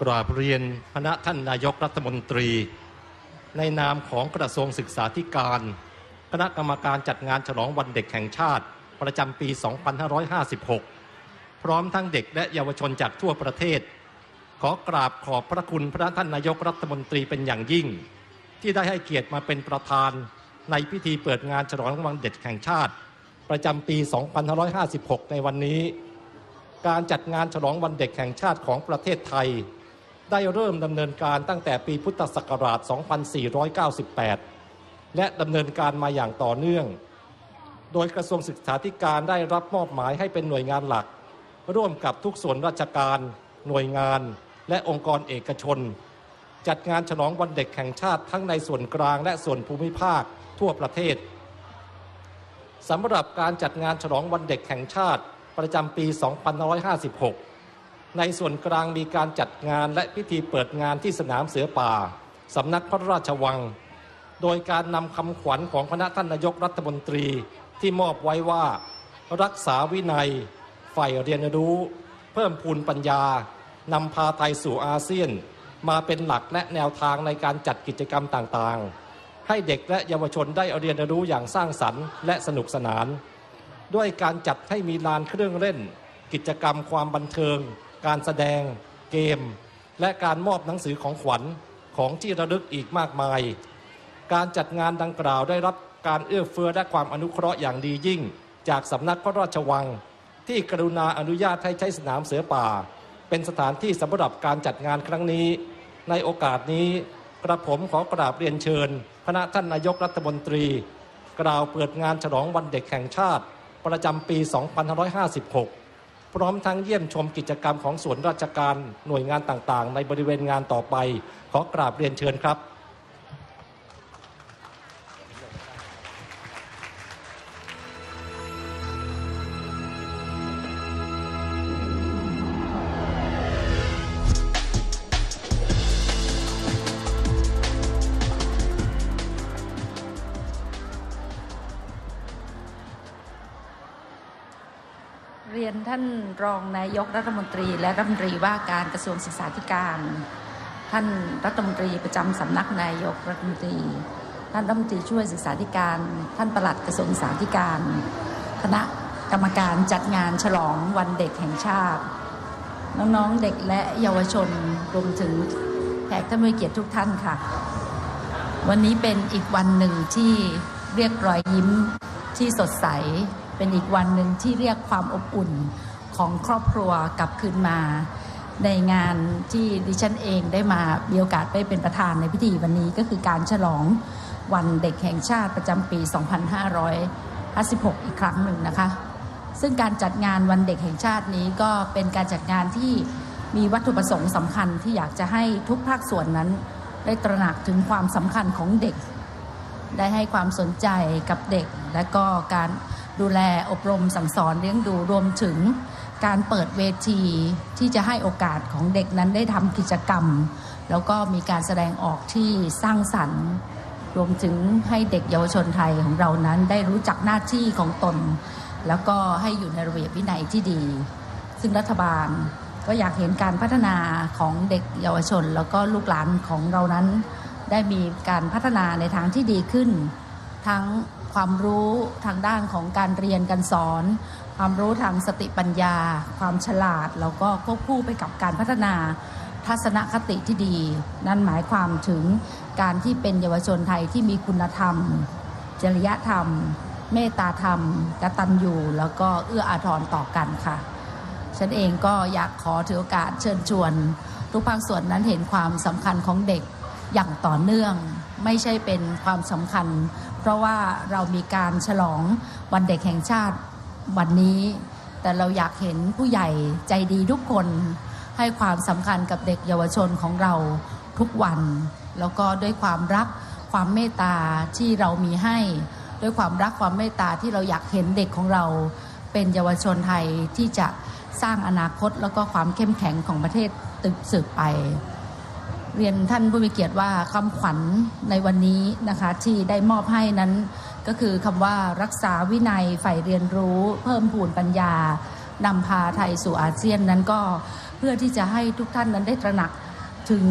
กราบเรียนคณะท่านนายกรัฐมนตรี ในนามของกระทรวงศึกษาธิการ คณะกรรมการจัดงานฉลองวันเด็กแห่งชาติ ประจำปี 2556 พร้อมทั้งเด็กและเยาวชนจากทั่วประเทศ ขอกราบขอบพระคุณพระท่านนายกรัฐมนตรีเป็นอย่างยิ่ง ที่ได้ให้เกียรติมาเป็นประธาน ในพิธีเปิดงานฉลองวันเด็กแห่งชาติ ประจำปี 2556 ในวันนี้ การจัดงานฉลองวันเด็กแห่งชาติของประเทศไทย ได้เริ่มดำเนินการตั้งแต่ปีพุทธศักราช 2498 และดำเนินการมาอย่างต่อเนื่อง โดยกระทรวงศึกษาธิการได้รับมอบหมายให้เป็นหน่วยงานหลัก ร่วมกับทุกส่วนราชการ หน่วยงาน และองค์กรเอกชน จัดงานฉลองวันเด็กแห่งชาติทั้งในส่วนกลางและส่วนภูมิภาคทั่วประเทศสำหรับการจัดงานฉลองวันเด็กแห่งชาติประจำปี 2556 ในส่วนกลางมีการจัดงานและพิธีเปิดงานที่สนามเสือป่าสำนักพระราชวัง โดยการนำคำขวัญของคณะท่านนายกรัฐมนตรีที่มอบไว้ว่า รักษาวินัยใฝ่เรียนรู้ เพิ่มพูนปัญญานำพาไทยสู่อาเซียน มาเป็นหลักและแนวทางในการจัดกิจกรรมต่างๆ ให้เด็กและเยาวชนได้เรียนรู้อย่างสร้างสรรค์และสนุกสนาน ด้วยการจัดให้มีลานเครื่องเล่น กิจกรรมความบันเทิง การแสดงเกม และการมอบหนังสือของขวัญของที่ระลึกอีกมากมาย การจัดงานดังกล่าวได้รับการเอื้อเฟื้อและความอนุเคราะห์อย่างดียิ่ง จากสำนักพระราชวัง ที่กรุณาอนุญาตให้ใช้สนามเสือป่า เป็นสถานที่สำหรับการจัดงานครั้งนี้ ในโอกาสนี้กระผมขอกราบเรียนเชิญคณะท่านนายกรัฐมนตรี กล่าวเปิดงานฉลองวันเด็กแห่งชาติ ประจำปี 2556 พร้อมทั้งเยี่ยมชมกิจกรรมของส่วนราชการหน่วยงานต่างๆ ในบริเวณงานต่อไป ขอกราบเรียนเชิญครับ รองนายกรัฐมนตรี และรัฐมนตรีว่าการกระทรวงศึกษาธิการ ท่านรัฐมนตรีประจำสำนักนายกรัฐมนตรี ท่านรัฐมนตรีช่วยศึกษาธิการ ท่านปลัดกระทรวงศึกษาธิการ คณะกรรมการจัดงานฉลองวันเด็กแห่งชาติ น้องๆเด็กและเยาวชนรวมถึงแขกท่านผู้เกียรติทุกท่านค่ะ วันนี้เป็นอีกวันหนึ่งที่เรียกรอยยิ้มที่สดใส เป็นอีกวันหนึ่งที่เรียกความอบอุ่น ของครอบครัวกลับคืนมา ในงานที่ดิฉันเองได้มามีโอกาสไปเป็นประธานในพิธีวันนี้ก็คือการฉลองวันเด็กแห่งชาติประจำปี 2556 อีกครั้งหนึ่งนะคะ ซึ่งการจัดงานวันเด็กแห่งชาตินี้ก็เป็นการจัดงานที่มีวัตถุประสงค์สำคัญที่อยากจะให้ทุกภาคส่วนนั้น ได้ตระหนักถึงความสำคัญของเด็ก ได้ให้ความสนใจกับเด็ก และก็การดูแลอบรมสั่งสอนเลี้ยงดูรวมถึง การเปิดเวทีที่จะให้โอกาสของเด็กนั้นได้ทำกิจกรรม แล้วก็มีการแสดงออกที่สร้างสรรค์ รวมถึงให้เด็กเยาวชนไทยของเรานั้นได้รู้จักหน้าที่ของตน แล้วก็ให้อยู่ในระเบียบวินัยที่ดี ซึ่งรัฐบาลก็อยากเห็นการพัฒนาของเด็กเยาวชน แล้วก็ลูกหลานของเรานั้น ได้มีการพัฒนาในทางที่ดีขึ้น ทั้งความรู้ทางด้านของการเรียนการสอน ความรู้ทางสติปัญญา ความฉลาด แล้วก็ควบคู่ไปกับการพัฒนาทัศนคติที่ดี นั่นหมายความถึงการที่เป็นเยาวชนไทยที่มีคุณธรรม จริยธรรม เมตตาธรรมกตัญญูแล้วก็เอื้ออาทรต่อกันค่ะ ฉันเองก็อยากขอถือโอกาสเชิญชวน ทุกภาคส่วนนั้นเห็นความสำคัญของเด็กอย่างต่อเนื่อง ไม่ใช่เป็นความสำคัญ เพราะว่าเรามีการฉลองวันเด็กแห่งชาติ วันนี้ แต่เราอยากเห็นผู้ใหญ่ใจดีทุกคนให้ความสำคัญกับเด็กเยาวชนของเราทุกวัน แล้วก็ด้วยความรักความเมตตาที่เรามีให้ ด้วยความรักความเมตตาที่เราอยากเห็นเด็กของเรา เป็นเยาวชนไทยที่จะสร้างอนาคตแล้วก็ความเข้มแข็งของประเทศตึกสืบไป เรียนท่านผู้มีเกียรติว่าคำขวัญในวันนี้นะคะที่ได้มอบให้นั้น ก็คือคำว่ารักษาวินัยฝ่ายเรียนรู้เพิ่มพูนปัญญานำพาไทยสู่อาเซียนนั้นก็เพื่อที่จะให้ทุกท่านนั้นได้ตระหนักถึง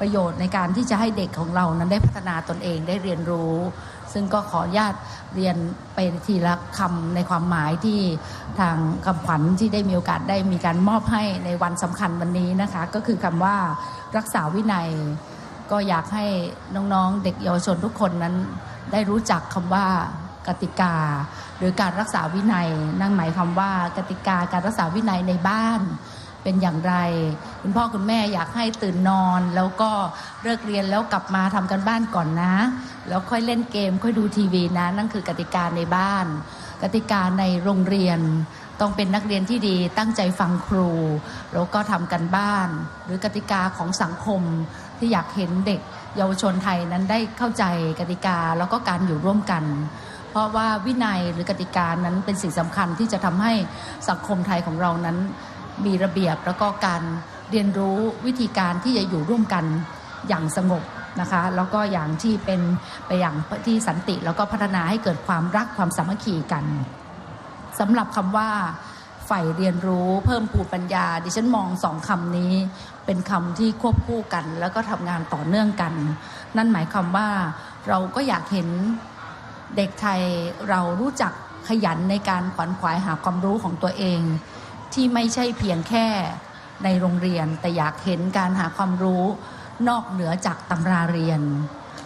ประโยชน์ในการที่จะให้เด็กของเรานั้นได้พัฒนาตนเองได้เรียนรู้ ซึ่งก็ขออนุญาตเรียนไปทีละคำในความหมายที่ทางคำขวัญที่ได้มีโอกาสได้มีการมอบให้ในวันสำคัญวันนี้นะคะ ก็คือคำว่ารักษาวินัย ก็อยากให้น้องๆ เด็กเยาวชนทุกคนนั้น ได้รู้จักคำว่ากติกา หรือการรักษาวินัย นั่นหมายความว่ากติกาการรักษาวินัยในบ้านเป็นอย่างไร คุณพ่อคุณแม่อยากให้ตื่นนอน แล้วก็เลิกเรียนแล้วกลับมาทำกันบ้านก่อนนะ แล้วค่อยเล่นเกมค่อยดูทีวีนะ นั่นคือกติกาในบ้าน กติกาในโรงเรียน ต้องเป็นนักเรียนที่ดีตั้งใจฟังครู แล้วก็ทำกันบ้าน หรือกติกาของสังคมที่อยากเห็นเด็ก เยาวชนไทยนั้นได้เข้าใจกติกาแล้วก็การอยู่ร่วมกัน เพราะว่าวินัยหรือกติกานั้นเป็นสิ่งสำคัญที่จะทำให้สังคมไทยของเรานั้น มีระเบียบแล้วก็การเรียนรู้วิธีการที่จะอยู่ร่วมกันอย่างสงบนะคะแล้วก็อย่างที่เป็นไปอย่างที่สันติ แล้วก็พัฒนาให้เกิดความรักความสามัคคีกันสำหรับคำว่า ใฝ่เรียนรู้เพิ่มพูปัญญา ดิฉันมองสองคำนี้ เป็นคำที่ควบคู่กัน แล้วก็ทำงานต่อเนื่องกัน นั่นหมายความว่าเราก็อยากเห็นเด็กไทยเรารู้จักขยันในการขวนขวายหาความรู้ของตัวเอง ที่ไม่ใช่เพียงแค่ในโรงเรียน แต่อยากเห็นการหาความรู้นอกเหนือจากตำราเรียน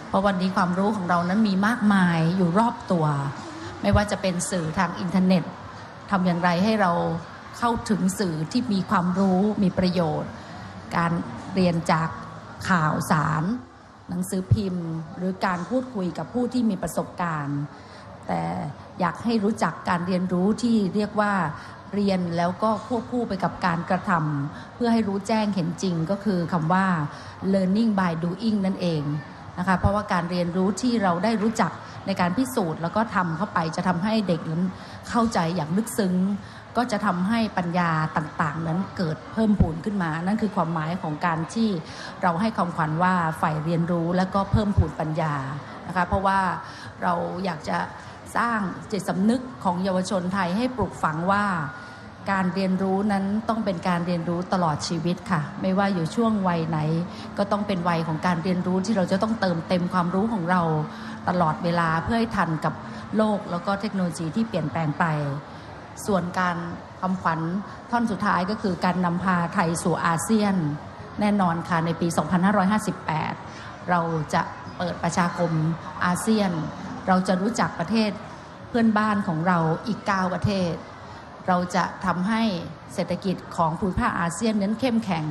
เพราะวันนี้ความรู้ของเรานั้นมีมากมายอยู่รอบตัว ไม่ว่าจะเป็นสื่อทางอินเทอร์เน็ต ทำอย่างไรให้เราเข้าถึงสื่อที่มีความรู้มีประโยชน์ การเรียนจากข่าวสาร หนังสือพิมพ์ หรือการพูดคุยกับผู้ที่มีประสบการณ์ แต่อยากให้รู้จักการเรียนรู้ที่เรียกว่าเรียนแล้วก็ควบคู่ไปกับการกระทำเพื่อให้รู้แจ้งเห็นจริงก็คือคำว่า learning by doing นั่นเอง นะคะเพราะว่าการเรียนรู้ที่เราได้รู้จักในการพิสูจน์แล้วก็ทำเข้าไปจะทำให้เด็กนั้นเข้าใจอย่างลึกซึ้ง ก็จะทำให้ปัญญาต่างๆ นั้นเกิดเพิ่มพูนขึ้นมา นั่นคือความหมายของการที่เราให้คำขวัญว่าฝ่ายเรียนรู้และก็เพิ่มพูนปัญญานะคะเพราะว่าเราอยากจะสร้างจิตสำนึกของเยาวชนไทยให้ปลูกฝังว่า การเรียนรู้นั้นต้องเป็นการเรียนรู้ตลอดชีวิตค่ะ ไม่ว่าอยู่ช่วงวัยไหน ก็ต้องเป็นวัยของการเรียนรู้ที่เราจะต้องเติมเต็มความรู้ของเราตลอดเวลาเพื่อให้ทันกับโลกแล้วก็เทคโนโลยีที่เปลี่ยนแปลงไป ส่วนการคำขวัญท่อนสุดท้ายก็คือการนำพาไทยสู่อาเซียน แน่นอนค่ะในปี 2558 เราจะเปิดประชาคมอาเซียน เราจะรู้จักประเทศเพื่อนบ้านของเราอีก 9 ประเทศ เราจะทำให้เศรษฐกิจของภูมิภาคอาเซียนนั้นเข้มแข็ง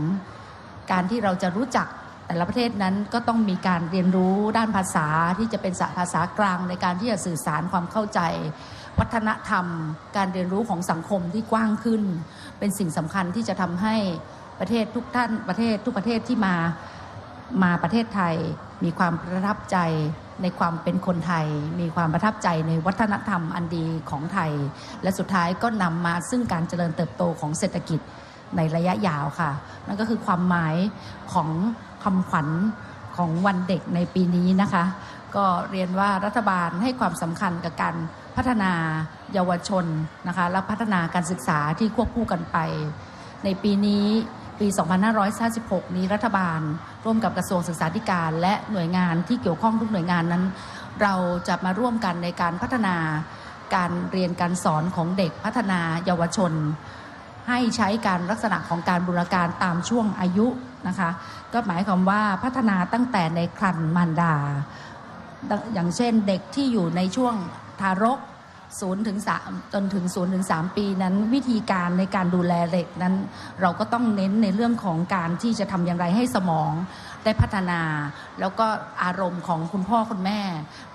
การที่เราจะรู้จักแต่ละประเทศนั้นก็ต้องมีการเรียนรู้ด้านภาษาที่จะเป็นภาษากลางในการที่จะสื่อสารความเข้าใจ วัฒนธรรม การเรียนรู้ของสังคมที่กว้างขึ้น เป็นสิ่งสำคัญที่จะทำให้ประเทศทุกท่านประเทศทุกประเทศที่มามาประเทศไทยมีความประทับใจ ในความเป็นคนไทย มีความประทับใจในวัฒนธรรมอันดีของไทย และสุดท้ายก็นำมาซึ่งการเจริญเติบโตของเศรษฐกิจในระยะยาวค่ะ นั่นก็คือความหมายของคำขวัญของวันเด็กในปีนี้นะคะ ก็เรียนว่ารัฐบาลให้ความสำคัญกับการพัฒนาเยาวชนนะคะและพัฒนาการศึกษาที่ควบคู่กันไป ในปีนี้ ปี 2556 นี้รัฐบาล ร่วมกับกระทรวงศึกษาธิการ และหน่วยงานที่เกี่ยวข้องทุกหน่วยงานนั้น เราจะมาร่วมกันในการพัฒนาการเรียนการสอนของเด็กพัฒนาเยาวชน ให้ใช้การลักษณะของการบูรณาการตามช่วงอายุนะคะก็หมายความว่าพัฒนาตั้งแต่ในครรภ์มารดา อย่างเช่นเด็กที่อยู่ในช่วงทารก 0ถึง3จนถึง0ถึง3ปีนั้น วิธีการในการดูแลเด็กนั้น เราก็ต้องเน้นในเรื่องของการที่จะทำอย่างไรให้สมองได้พัฒนา แล้วก็อารมณ์ของคุณพ่อคุณแม่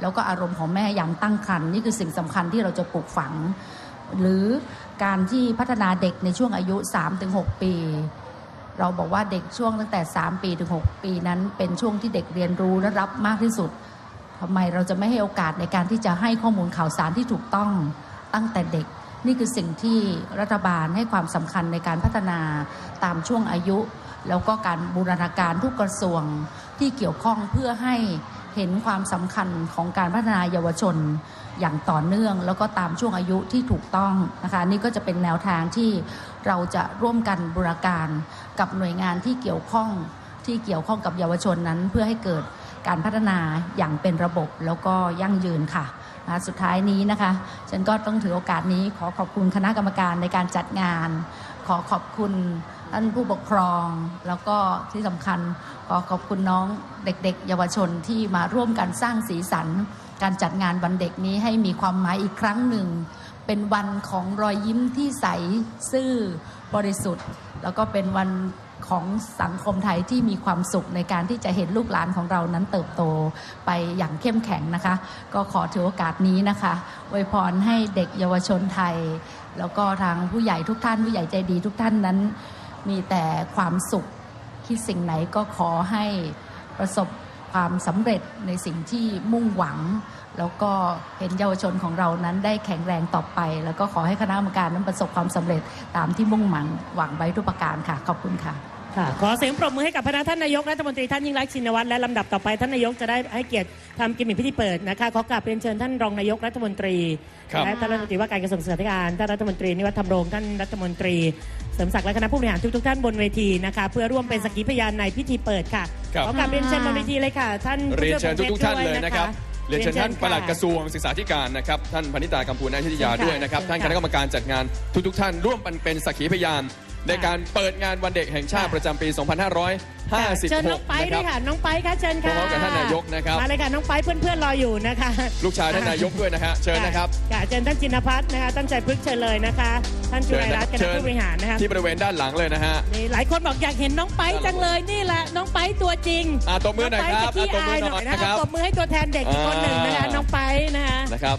แล้วก็อารมณ์ของแม่ยามตั้งครรภ์นี่คือสิ่งสำคัญที่เราจะปลูกฝัง หรือการที่พัฒนาเด็กในช่วงอายุ 3-6 ปีเราบอกว่าเด็กช่วงตั้งแต่ 3 ปีถึง 6 ปีนั้น เป็นช่วงที่เด็กเรียนรู้และรับมากที่สุด ทำไมเราจะไม่ให้โอกาสในการที่จะให้ข้อมูลข่าวสารที่ถูกต้องตั้งแต่เด็ก นี่คือสิ่งที่รัฐบาลให้ความสำคัญในการพัฒนาตามช่วงอายุ แล้วก็การบูรณาการทุกกระทรวงที่เกี่ยวข้องเพื่อให้เห็นความสำคัญของการพัฒนาเยาวชนอย่างต่อเนื่อง แล้วก็ตามช่วงอายุที่ถูกต้องนะคะนี่ก็จะเป็นแนวทางที่เราจะร่วมกันบูรณาการกับหน่วยงานที่เกี่ยวข้องที่เกี่ยวข้องกับเยาวชนนั้นเพื่อให้เกิด การพัฒนาอย่างเป็นระบบแล้วก็ยั่งยืนค่ะนะสุดท้ายนี้นะคะ ฉันก็ต้องถือโอกาสนี้ขอขอบคุณคณะกรรมการในการจัดงาน ขอขอบคุณท่านผู้ปกครอง แล้วก็ที่สำคัญขอขอบคุณน้องเด็ก ๆ เยาวชนที่มาร่วมกันสร้างสีสัน การจัดงานวันเด็กนี้ให้มีความหมายอีกครั้งหนึ่ง เป็นวันของรอยยิ้มที่ใสซื่อบริสุทธิ์ แล้วก็เป็นวัน ของสังคมไทยที่มีความสุขในการที่จะเห็นลูกหลานของเรานั้นเติบโตไปอย่างเข้มแข็งนะคะ ก็ขอถือโอกาสนี้นะคะอวยพรให้เด็กเยาวชนไทย แล้วก็ทางผู้ใหญ่ทุกท่าน ผู้ใหญ่ใจดีทุกท่านนั้น มีแต่ความสุขคิดสิ่งไหนก็ขอให้ประสบ ความสำเร็จในสิ่งที่มุ่งหวัง แล้วก็เห็นเยาวชนของเรานั้นได้แข็งแรงต่อไป แล้วก็ขอให้คณะกรรมการนั้นประสบความสำเร็จตามที่มุ่งหวังหวังไว้ทุกประการค่ะ ขอบคุณค่ะ ขอเสียงปรบมือให้กับพนัท่านนายกรัฐมนตรีท่านยิ่งรักชินวัตรและลำดับต่อไปท่านนายกจะได้ให้เกียรติทำกิมมิคพิธีเปิดนะคะขอกราบเรียนเชิญท่านรองนายกรัฐมนตรีและท่านรัฐมนตรีว่าการกระทรวงศึกษาธิการท่านรัฐมนตรีนิวัฒน์ธรรมรงท่านรัฐมนตรีเสริมศักดิ์และคณะผู้บริหารทุกๆท่านบนเวทีนะคะเพื่อร่วมเป็นสักขีพยานในพิธีเปิดค่ะขอกราบเรียนเชิญบนเวทีเลยค่ะ ท่านเรียนเชิญทุกๆท่านเลยนะครับเรียนเชิญท่านปลัดกระทรวงศึกษาธิการนะครับท่านพนิตากัมพูนาชิตยาด้วยนะครับท่านคณะกรรมการจัดงานทุกๆ ท่านร่วมเป็นสักขีพยาน ในการเปิดงานวันเด็กแห่งชาติประจำปี 2556เชิญน้องไปด้วยค่ะ น้องไปค่ะเชิญค่ะพร้อมกับท่านนายกนะครับมาเลยค่ะน้องไปเพื่อนเพื่อนรออยู่นะคะ ลูกชายท่านนายกด้วยนะฮะเชิญนะครับค่ะเชิญท่านจินพัฒน์นะคะท่านใจพึกเชิญเลยนะคะ ท่านจุไรรัตน์คณะผู้บริหารนะคะที่บริเวณด้านหลังเลยนะฮะนี่หลายคนบอกอยากเห็นน้องไปจังเลยนี่แหละน้องไปตัวจริงอะตบมือหน่อยครับตบมือหน่อยนะครับตบมือให้ตัวแทนเด็กอีกคนหนึ่งนะคะน้องไปนะคะนะครับ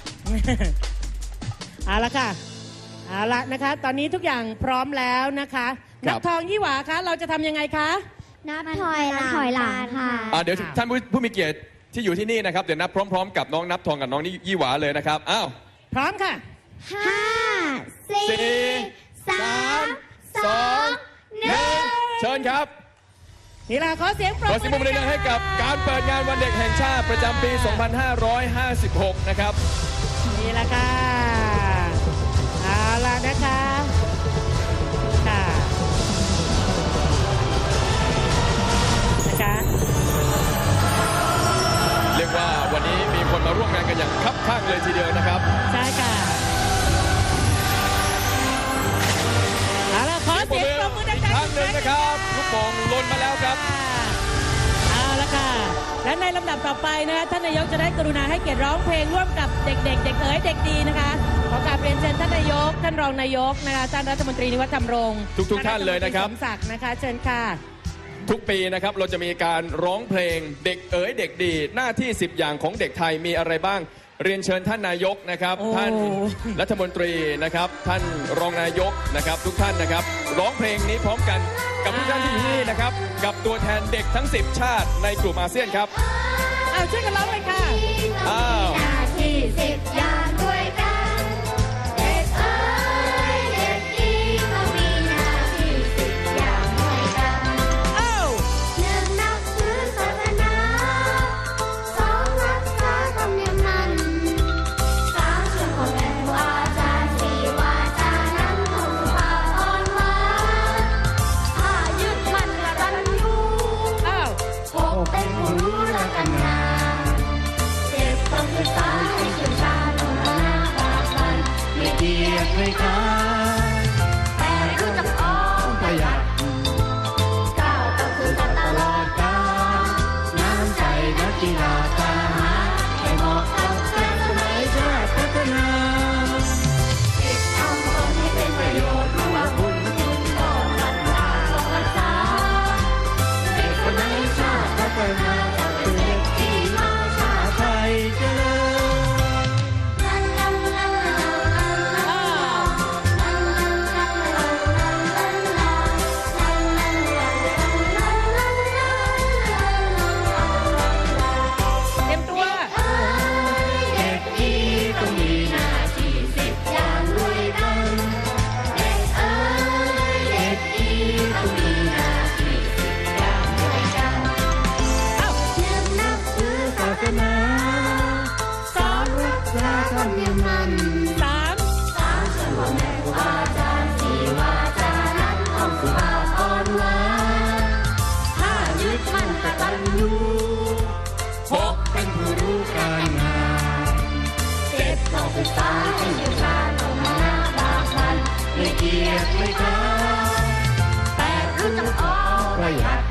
เอาละค่ะ เอาละนะคะ ตอนนี้ทุกอย่างพร้อมแล้วนะคะ นับทองยี่หวาคะเราจะทำยังไงคะ นับถอยหลังถอยหลังค่ะะเดี๋ยวท่านผู้มีเกียรติที่อยู่ที่นี่นะครับเดี๋ยวนับพร้อมๆ กับน้องนับทองกับน้องนี่ยี่หวาเลยนะครับอ้าวพร้อมค่ะ ห้าสี่สามสองหนึ่งเชิญครับนี่ละขอเสียงปรบขอเสียงปรบมือให้กับการเปิดงานวันเด็กแห่งชาติประจำปี 2556 นะครับ นี่ละค่ะ ต่อไปนะคะท่านนายกจะได้กรุณาให้เกียรติร้องเพลงร่วมกับเด็ก ๆ เด็กเอ๋ยเด็กดีนะคะขอกราบเรียนเชิญท่านนายก ท่านรองนายกนะคะท่านรัฐมนตรีนิวัฒน์ธรรมรงค์ทุกๆท่านเลยนะครับ สมศักดิ์นะคะ เชิญค่ะ ทุกปีนะครับเราจะมีการร้องเพลงเด็กเอ๋ยเด็กดี หน้าที่ 10 อย่างของเด็กไทยมีอะไรบ้าง เรียนเชิญท่านนายกนะครับท่านรัฐมนตรีนะครับ ท่านรองนายกนะครับ ทุกท่านนะครับ ร้องเพลงนี้พร้อมกันกับทุกท่านที่อยู่ที่นี่นะครับ กับตัวแทนเด็กทั้ง 10 ชาติในกลุ่มอาเซียนครับ 啊，这个老กัน อก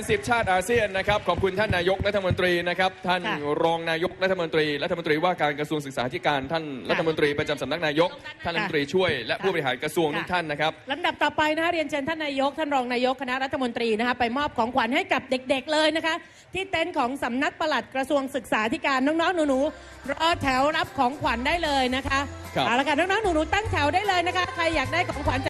น 10 ชาติอาเซียนนะครับขอบคุณท่านนายกรัฐมนตรีนะครับท่านค่ะรองนายกรัฐมนตรีรัฐมนตรีว่าการกระทรวงศึกษาธิการท่านรัฐมนตรีประจำสำนักนายก ท่านรัฐมนตรีช่วย และผู้บริหารกระทรวงทุกท่านนะครับ ลำดับต่อไปนะคะเรียนเชิญท่านนายก ท่านรองนายกคณะรัฐมนตรีนะคะไปมอบของขวัญให้กับเด็กๆเลยนะคะ ที่เต็นท์ของสำนักปลัดกระทรวงศึกษาธิการน้องๆหนูๆรอแถวรับของขวัญได้เลยนะคะครับ เอาละค่ะน้องๆหนูๆตั้งแถวได้เลยนะคะ ใครอยากได้ของขวัญจาก